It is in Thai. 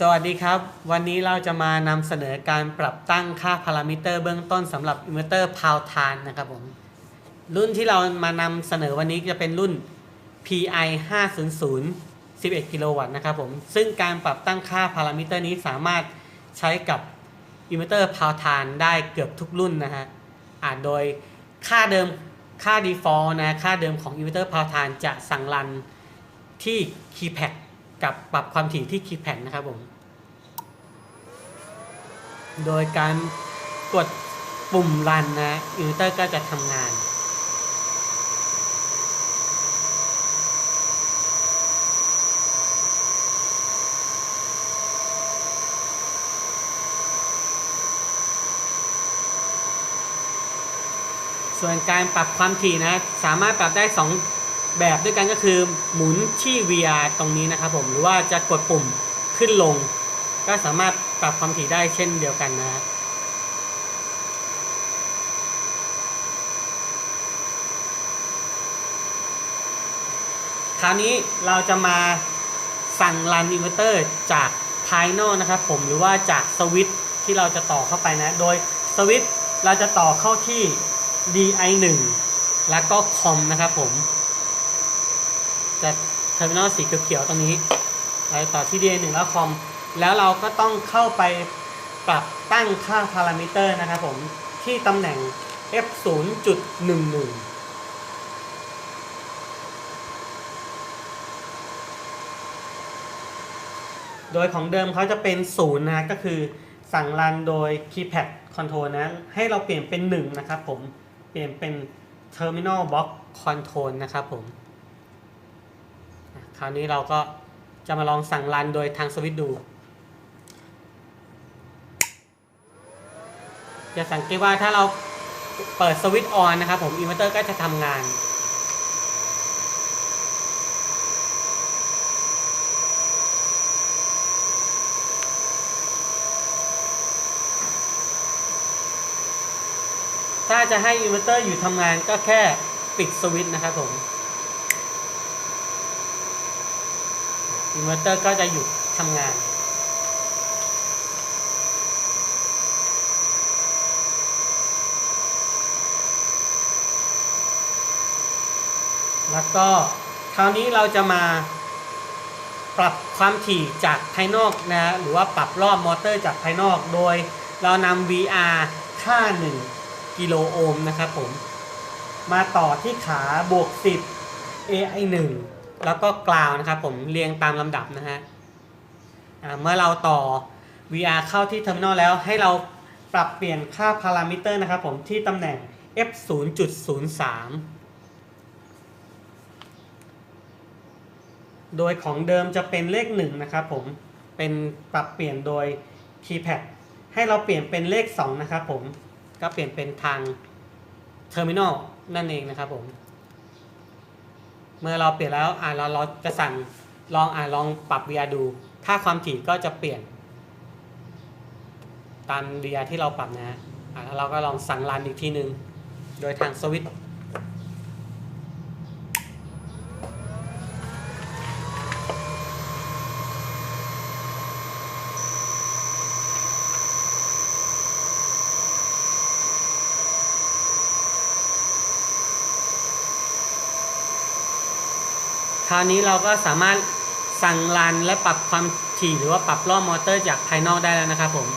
สวัสดีครับ วันนี้เราจะมานำเสนอการปรับตั้งค่าพารามิเตอร์เบื้องต้นสำหรับอินเวอร์เตอร์พาวทานนะครับผม รุ่นที่เรามานำเสนอวันนี้จะเป็นรุ่น PI 500 11 กิโลวัตต์นะครับผม ซึ่งการปรับตั้งค่าพารามิเตอร์นี้สามารถใช้กับอินเวอร์เตอร์พาวทานได้เกือบทุกรุ่นนะฮะอ่าโดยค่าเดิมค่า default นะค่าเดิมของอินเวอร์เตอร์พาวทานจะสั่งรันที่ keypad กับปรับความถี่ที่ keypad นะครับผม โดยการกดปุ่มรันนะอินเวอร์เตอร์ก็จะทำงาน ส่วนการปรับความถี่นะ สามารถปรับได้ 2 แบบด้วยกันก็คือหมุนที่ VR ตรงนี้นะครับผมหรือว่าจะกดปุ่มขึ้นลง ก็สามารถปรับความถี่ได้เช่นเดียวกันนะฮะคราวนี้เราจะมาสั่งรันอินเวอร์เตอร์จากภายนอกนะครับผมหรือว่าจากสวิตช์ที่เราจะต่อเข้าไปนะ โดยสวิตช์เราจะต่อเข้าที่ DI1 แล้วก็คอมนะครับผม จะเทอร์มินอลสีเขียวๆตรงนี้เราต่อที่ DI1 แล้วคอม แล้วเราก็ต้องเข้าไปปรับตั้งค่าพารามิเตอร์นะครับผม ที่ตำแหน่ง f 0.11โดยของเดิมเขาจะเป็นศูนะ ก็คือสั่งรันโดย keypad control นะ ให้เราเปลี่ยนเป็น 1 นะครับผม เปลี่ยนเป็น terminal box control นะครับผม คราวนี้เราก็จะมาลองสั่งรันโดยทางสวิตดู จะสังเกตว่าถ้าเราเปิดสวิตออนนะครับผมอินเวอร์เตอร์ก็จะทำงานถ้าจะให้อินเวอร์เตอร์อยู่ทำงานก็แค่ปิดสวิตช์นะครับผม อินเวอร์เตอร์ก็จะหยุดทำงาน แล้วก็คราวนี้เราจะมาปรับความถี่จากภายนอกนะฮะหรือว่าปรับรอบมอเตอร์จากภายนอกโดยเรานำ VR ค่า 1 กิโลโอห์มนะครับผม มาต่อที่ขาบวก 10 AI 1 แล้วก็กราวนะครับผมเรียงตามลำดับนะฮะเมื่อเราต่อ VR เข้าที่เทอร์มินอลแล้วให้เราปรับเปลี่ยนค่าพารามิเตอร์นะครับผมที่ตำแหน่ง f 0.03 โดยของเดิมจะเป็นเลข 1 นะครับผม เป็นปรับเปลี่ยนโดย keypad ให้เราเปลี่ยนเป็นเลข 2 นะครับผม ก็เปลี่ยนเป็นทาง terminal นั่นเองนะครับผม เมื่อเราเปลี่ยนแล้วอ่าเราเราจะสั่งลองอ่าลองปรับ VR ดู ค่าความถี่ก็จะเปลี่ยน ตาม VR ที่เราปรับนะฮะอ่าแล้วเราก็ลองสั่งรันอีกทีหนึ่งโดยทางสวิตช์ คราวนี้เราก็สามารถสั่งรันและปรับความถี่หรือว่าปรับรอบมอเตอร์จากภายนอกได้แล้วนะครับผม